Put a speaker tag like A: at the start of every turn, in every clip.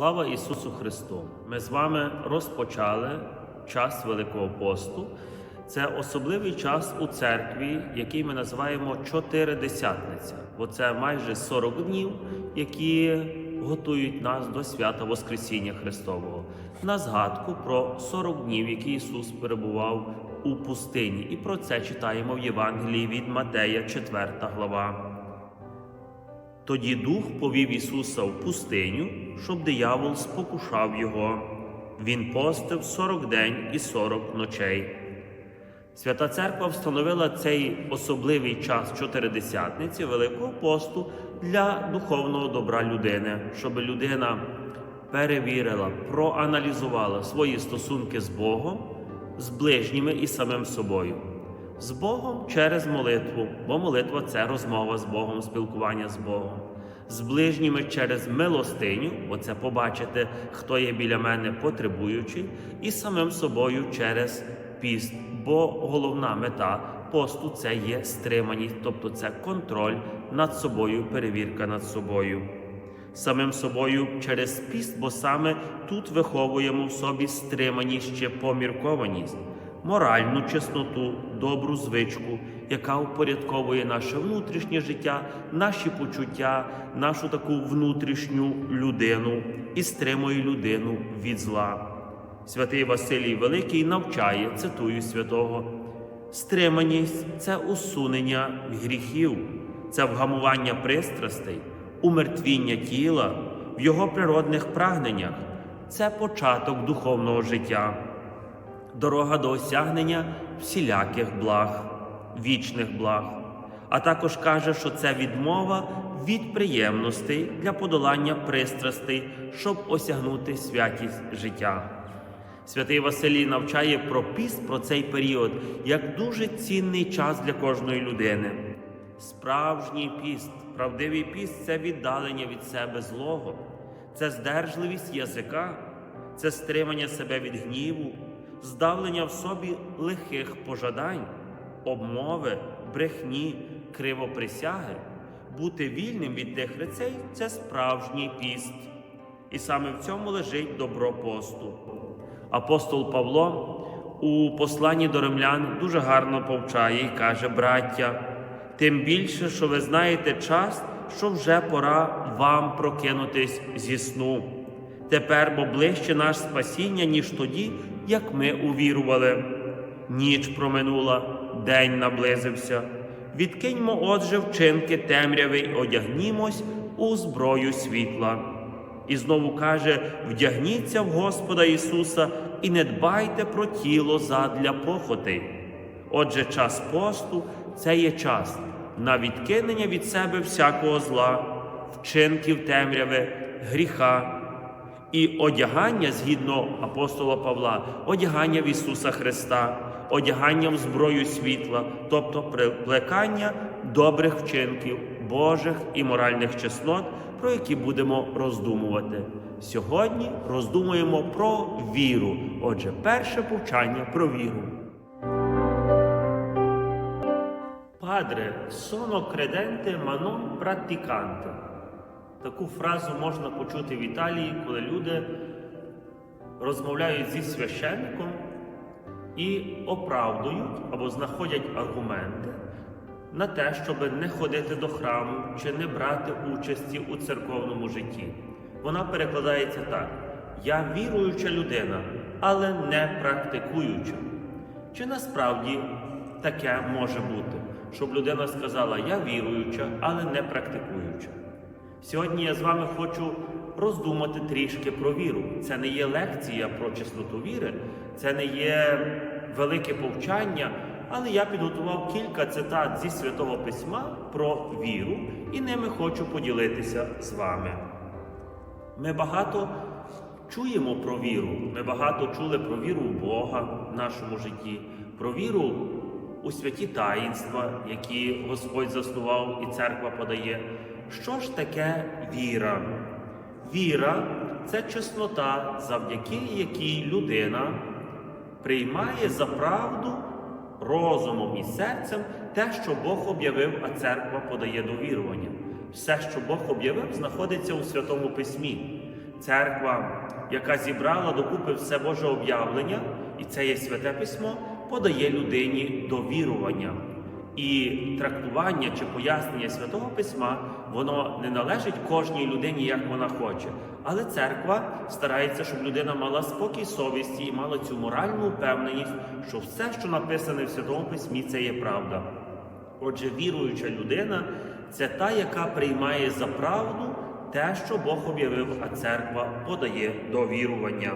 A: Слава Ісусу Христу! Ми з вами розпочали час Великого посту. Це особливий час у церкві, який ми називаємо Чотиридесятниця, бо це майже 40 днів, які готують нас до свята Воскресіння Христового на згадку про 40 днів, які Ісус перебував у пустині. І про це читаємо в Євангелії від Матея, 4 глава. Тоді дух повів Ісуса в пустиню, щоб диявол спокушав його. Він постив сорок день і сорок ночей. Свята Церква встановила цей особливий час чотиридесятниці Великого посту для духовного добра людини, щоб людина перевірила, проаналізувала свої стосунки з Богом, з ближніми і самим собою. З Богом через молитву, бо молитва це розмова з Богом, спілкування з Богом. З ближніми через милостиню, бо це побачити, хто є біля мене потребуючий, і самим собою через піст. Бо головна мета посту це є стриманість, тобто це контроль над собою, перевірка над собою. Самим собою через піст, бо саме тут виховуємо в собі стриманість ще поміркованість моральну чесноту, добру звичку, яка упорядковує наше внутрішнє життя, наші почуття, нашу таку внутрішню людину і стримує людину від зла. Святий Василій Великий навчає, цитую святого, стриманість це усунення гріхів, це вгамування пристрастей, умертвіння тіла в його природних прагненнях, це початок духовного життя дорога до осягнення всіляких благ, вічних благ, а також каже, що це відмова від приємностей для подолання пристрастей, щоб осягнути святість життя. Святий Василій навчає про піст, про цей період, як дуже цінний час для кожної людини. Справжній піст, правдивий піст це віддалення від себе злого, це здержливість язика, це стримання себе від гніву, здавлення в собі лихих пожадань, обмови, брехні, кривоприсяги. Бути вільним від тих речей це справжній піст. І саме в цьому лежить добро посту. Апостол Павло у посланні до римлян дуже гарно повчає і каже, браття, тим більше, що ви знаєте час, що вже пора вам прокинутись зі сну. Тепер бо ближче наш спасіння, ніж тоді, як ми увірували. Ніч проминула, день наблизився. Відкиньмо, отже, вчинки темряви й одягнімось у зброю світла. І знову каже: вдягніться в Господа Ісуса і не дбайте про тіло задля похоти. Отже, час посту це є час на відкинення від себе всякого зла, вчинків темряви, гріха і одягання згідно апостола Павла, одягання в Ісуса Христа, одягання в зброю світла, тобто плекання добрих вчинків, Божих і моральних чеснот, про які будемо роздумувати. Сьогодні роздумуємо про віру. Отже, перше повчання про віру. Падре, credente ma non praticante. Таку фразу можна почути в Італії, коли люди розмовляють зі священником і оправдують або знаходять аргументи на те, щоб не ходити до храму чи не брати участі у церковному житті. Вона перекладається так: я віруюча людина, але не практикуюча. Чи насправді таке може бути, щоб людина сказала Я віруюча, але не практикуюча? Сьогодні я з вами хочу роздумати трішки про віру. Це не є лекція про чесноту віри, це не є велике повчання, але я підготував кілька цитат зі Святого Письма про віру і ними хочу поділитися з вами. Ми багато чуємо про віру, ми багато чули про віру в Бога в нашому житті, про віру у святі таїнства, які Господь заснував і церква подає. Що ж таке віра? Віра це чеснота, завдяки якій людина приймає за правду розумом і серцем те, що Бог об'явив, а церква подає до вірування. Все, що Бог об'явив, знаходиться у Святому Письмі. церква, яка зібрала докупи все Боже об'явлення, і це є святе письмо, подає людині довірування. І трактування чи пояснення святого письма воно не належить кожній людині, як вона хоче. Але церква старається, щоб людина мала спокій совісті і мала цю моральну впевненість, що все, що написане в святому письмі, це є правда. Отже, віруюча людина це та, яка приймає за правду те, що Бог об'явив, а церква подає до вірування.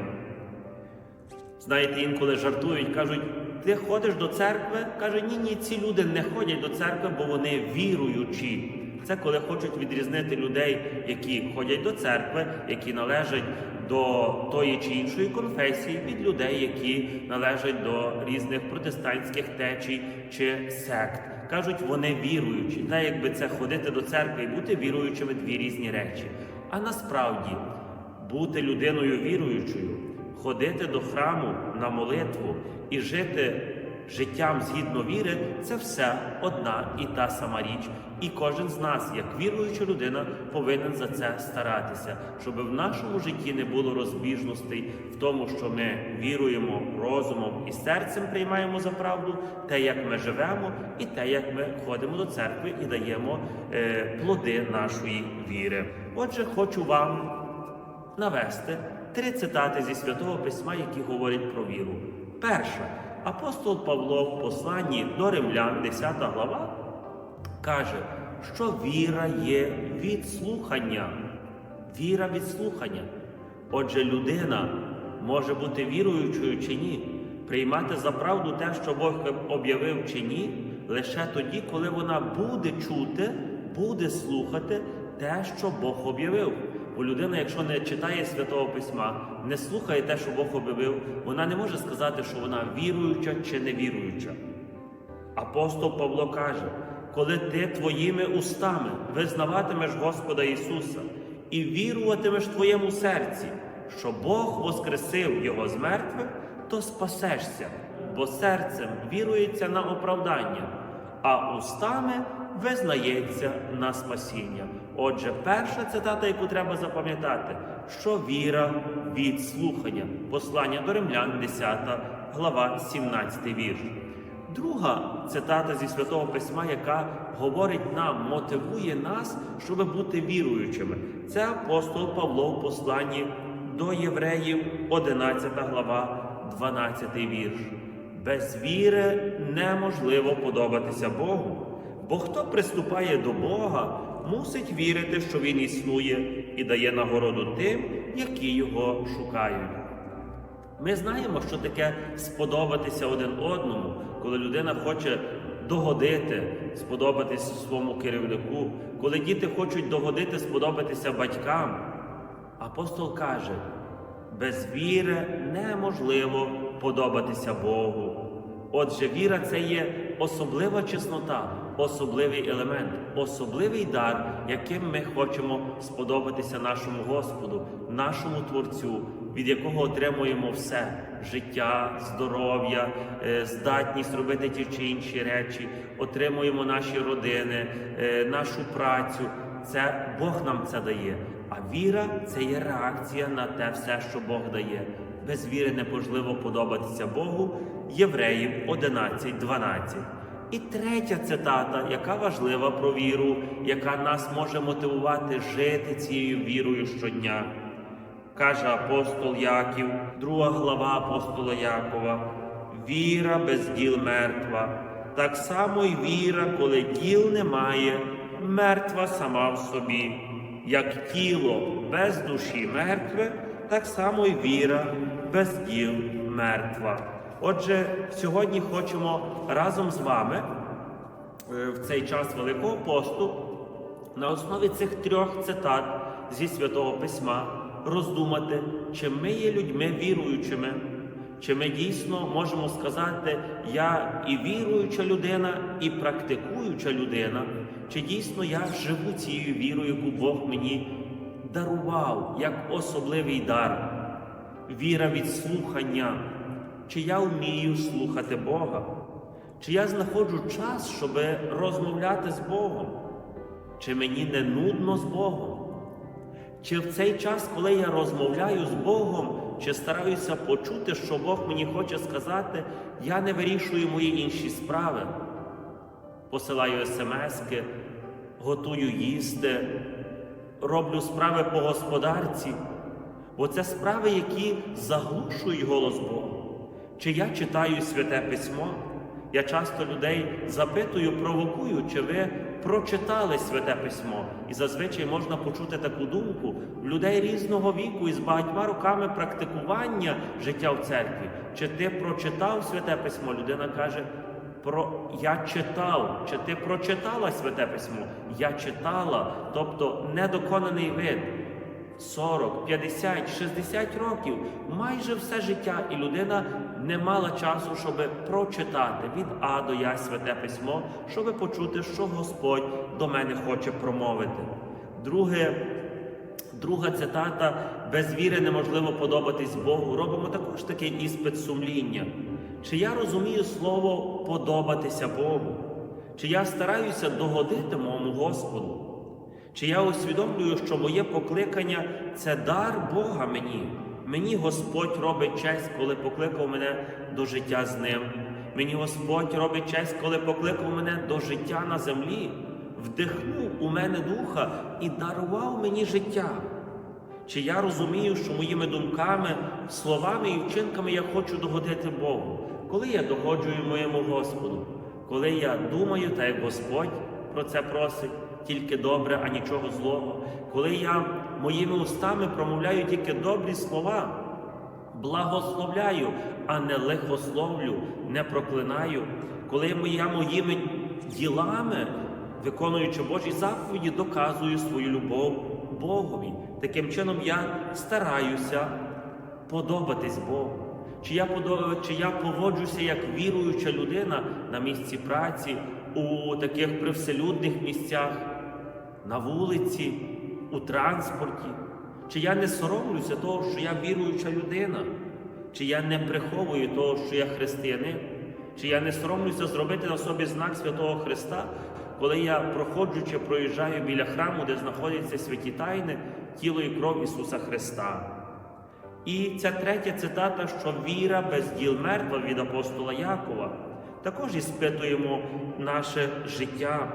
A: Знаєте, інколи жартують, кажуть, ти ходиш до церкви? Каже, ні, ні, ці люди не ходять до церкви, бо вони віруючі. Це коли хочуть відрізнити людей, які ходять до церкви, які належать до тої чи іншої конфесії, від людей, які належать до різних протестантських течій чи сект. Кажуть, вони віруючі. Та якби це ходити до церкви і бути віруючими дві різні речі. А насправді бути людиною віруючою, ходити до храму на молитву і жити життям згідно віри це все одна і та сама річ. І кожен з нас, як віруюча людина, повинен за це старатися, щоб в нашому житті не було розбіжностей в тому, що ми віруємо розумом і серцем приймаємо за правду, те, як ми живемо, і те, як ми ходимо до церкви і даємо е, плоди нашої віри. Отже, хочу вам навести три цитати зі святого письма, які говорять про віру. Перша апостол Павло в посланні до римлян, 10 глава, каже, що віра є від слухання. Віра від слухання. Отже, людина може бути віруючою чи ні, приймати за правду те, що Бог об'явив чи ні, лише тоді, коли вона буде чути, буде слухати те, що Бог об'явив. Бо людина, якщо не читає святого письма, не слухає те, що Бог об'явив, вона не може сказати, що вона віруюча чи невіруюча. Апостол Павло каже, коли ти твоїми устами визнаватимеш Господа Ісуса і віруватимеш твоєму серці, що Бог воскресив Його з мертвих, то спасешся, бо серцем вірується на оправдання, а устами визнається на спасіння. Отже, перша цитата, яку треба запам'ятати, що віра від слухання. Послання до римлян, 10 глава, 17 вірш. Друга цитата зі святого письма, яка говорить нам, мотивує нас, щоб бути віруючими. Це апостол Павло в посланні до євреїв, 11 глава, 12 вірш. Без віри неможливо подобатися Богу, бо хто приступає до Бога, мусить вірити, що Він існує і дає нагороду тим, які його шукають. Ми знаємо, що таке сподобатися один одному, коли людина хоче догодити, сподобатися своєму керівнику, коли діти хочуть догодити, сподобатися батькам. Апостол каже, без віри неможливо подобатися Богу. Отже, віра це є особлива чеснота, особливий елемент, особливий дар, яким ми хочемо сподобатися нашому Господу, нашому Творцю, від якого отримуємо все життя, здоров'я, е, здатність робити ті чи інші речі, отримуємо наші родини, е, нашу працю. Це Бог нам це дає. А віра це є реакція на те все, що Бог дає. Без віри неможливо подобатися Богу. Євреїв 11.12. І третя цитата, яка важлива про віру, яка нас може мотивувати жити цією вірою щодня. Каже апостол Яків, друга глава апостола Якова: віра без діл мертва. Так само й віра, коли діл немає, мертва сама в собі. Як тіло без душі мертве, так само й віра без діл мертва. Отже, сьогодні хочемо разом з вами е, в цей час Великого посту на основі цих трьох цитат зі Святого Письма роздумати, чи ми є людьми віруючими, чи ми дійсно можемо сказати, я і віруюча людина, і практикуюча людина, чи дійсно я живу цією вірою, яку Бог мені дарував як особливий дар, віра від слухання. Чи я вмію слухати Бога? Чи я знаходжу час, щоб розмовляти з Богом? Чи мені не нудно з Богом? Чи в цей час, коли я розмовляю з Богом, чи стараюся почути, що Бог мені хоче сказати, я не вирішую мої інші справи. Посилаю смски, готую їсти, роблю справи по господарці, бо це справи, які заглушують голос Бога. Чи я читаю святе письмо? Я часто людей запитую, провокую, чи ви прочитали святе письмо. І зазвичай можна почути таку думку в людей різного віку і з багатьма роками практикування життя в церкві. Чи ти прочитав святе письмо? Людина каже, про я читав, чи ти прочитала святе письмо? Я читала, тобто недоконаний вид. 40, 50, 60 років, майже все життя, і людина не мала часу, щоб прочитати від А до Я святе письмо, щоб почути, що Господь до мене хоче промовити. Друге, друга цитата: без віри неможливо подобатись Богу. Робимо також такий іспит сумління. Чи я розумію слово подобатися Богу? Чи я стараюся догодити моєму Господу? Чи я усвідомлюю, що моє покликання це дар Бога мені? Мені Господь робить честь, коли покликав мене до життя з ним. Мені Господь робить честь, коли покликав мене до життя на землі, вдихнув у мене духа і дарував мені життя. Чи я розумію, що моїми думками, словами і вчинками я хочу догодити Богу, коли я догоджую моєму Господу, коли я думаю, так як Господь про це просить, тільки добре, а нічого злого, коли я моїми устами промовляю тільки добрі слова, благословляю, а не лихословлю, не проклинаю, коли я моїми ділами, виконуючи Божі заповіді, доказую свою любов Богові. Таким чином я стараюся подобатись Богу. Чи я чи я поводжуся як віруюча людина на місці праці, у таких привселюдних місцях, на вулиці, у транспорті? Чи я не соромлюся того, що я віруюча людина? Чи я не приховую того, що я християнин? Чи я не соромлюся зробити на собі знак Святого Христа, коли я проходжу чи проїжджаю біля храму, де знаходяться святі тайни, тіло і кров Ісуса Христа? І ця третя цитата, що віра без діл мертва від апостола Якова. Також іспитуємо наше життя,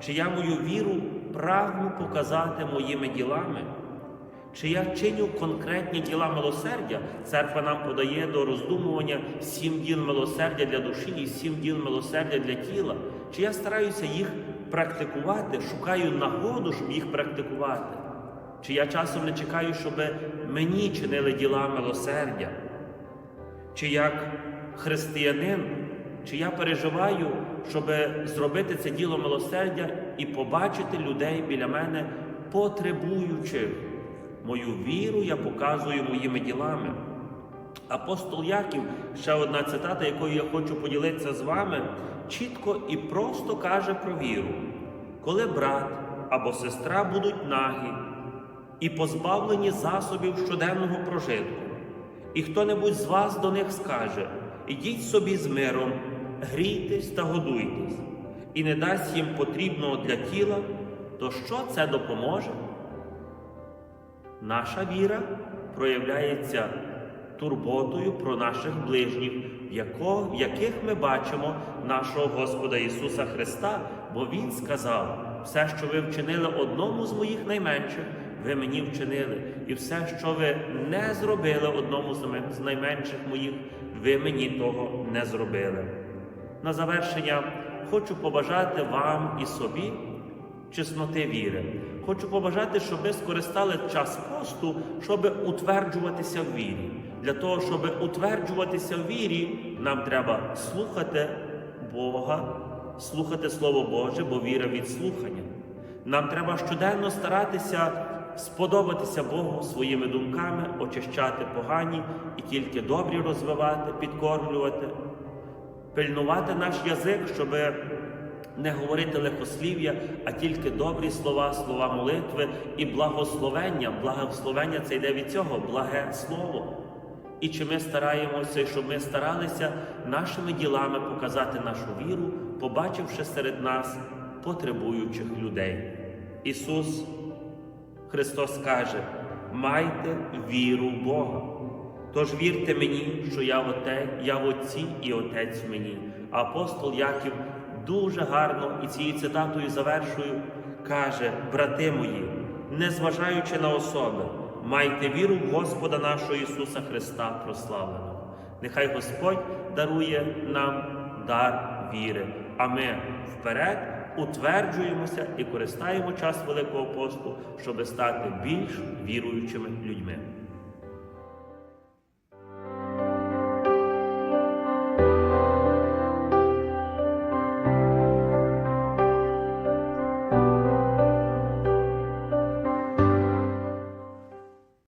A: чи я мою віру прагну показати моїми ділами, чи я чиню конкретні діла милосердя. Церква нам подає до роздумування сім діл милосердя для душі і сім діл милосердя для тіла. Чи я стараюся їх практикувати, шукаю нагоду, щоб їх практикувати? Чи я часом не чекаю, щоб мені чинили діла милосердя? Чи як християнин, чи я переживаю, щоб зробити це діло милосердя і побачити людей біля мене потребуючих? Мою віру я показую моїми ділами. Апостол Яків, ще одна цитата, якою я хочу поділитися з вами, чітко і просто каже про віру. Коли брат або сестра будуть нагі і позбавлені засобів щоденного прожитку, і хто-небудь з вас до них скаже: ідіть собі з миром, грійтесь та годуйтесь, і не дасть їм потрібного для тіла, то що це допоможе? Наша віра проявляється турботою про наших ближніх, в, яких ми бачимо нашого Господа Ісуса Христа, бо Він сказав: все, що ви вчинили одному з моїх найменших, ви мені вчинили, і все, що ви не зробили одному з найменших моїх, ви мені того не зробили. На завершення хочу побажати вам і собі чесноти віри. Хочу побажати, щоб ви скористали час посту, щоб утверджуватися в вірі. Для того, щоб утверджуватися в вірі, нам треба слухати Бога, слухати Слово Боже, бо віра від слухання. Нам треба щоденно старатися сподобатися Богу своїми думками, очищати погані і тільки добрі розвивати, підкормлювати, пильнувати наш язик, щоб не говорити лихослів'я, а тільки добрі слова, слова молитви і благословення. Благословення це йде від цього, благе слово. І чи ми стараємося, щоб ми старалися нашими ділами показати нашу віру, побачивши серед нас потребуючих людей. Ісус Христос каже: майте віру в Бога. Тож вірте мені, що я оте, я в Отці і Отець в мені. Апостол Яків дуже гарно і цією цитатою завершую, каже: брати мої, незважаючи на особи, майте віру в Господа нашого Ісуса Христа прославленого. Нехай Господь дарує нам дар віри, а ми вперед утверджуємося і користаємо час Великого посту, щоб стати більш віруючими людьми.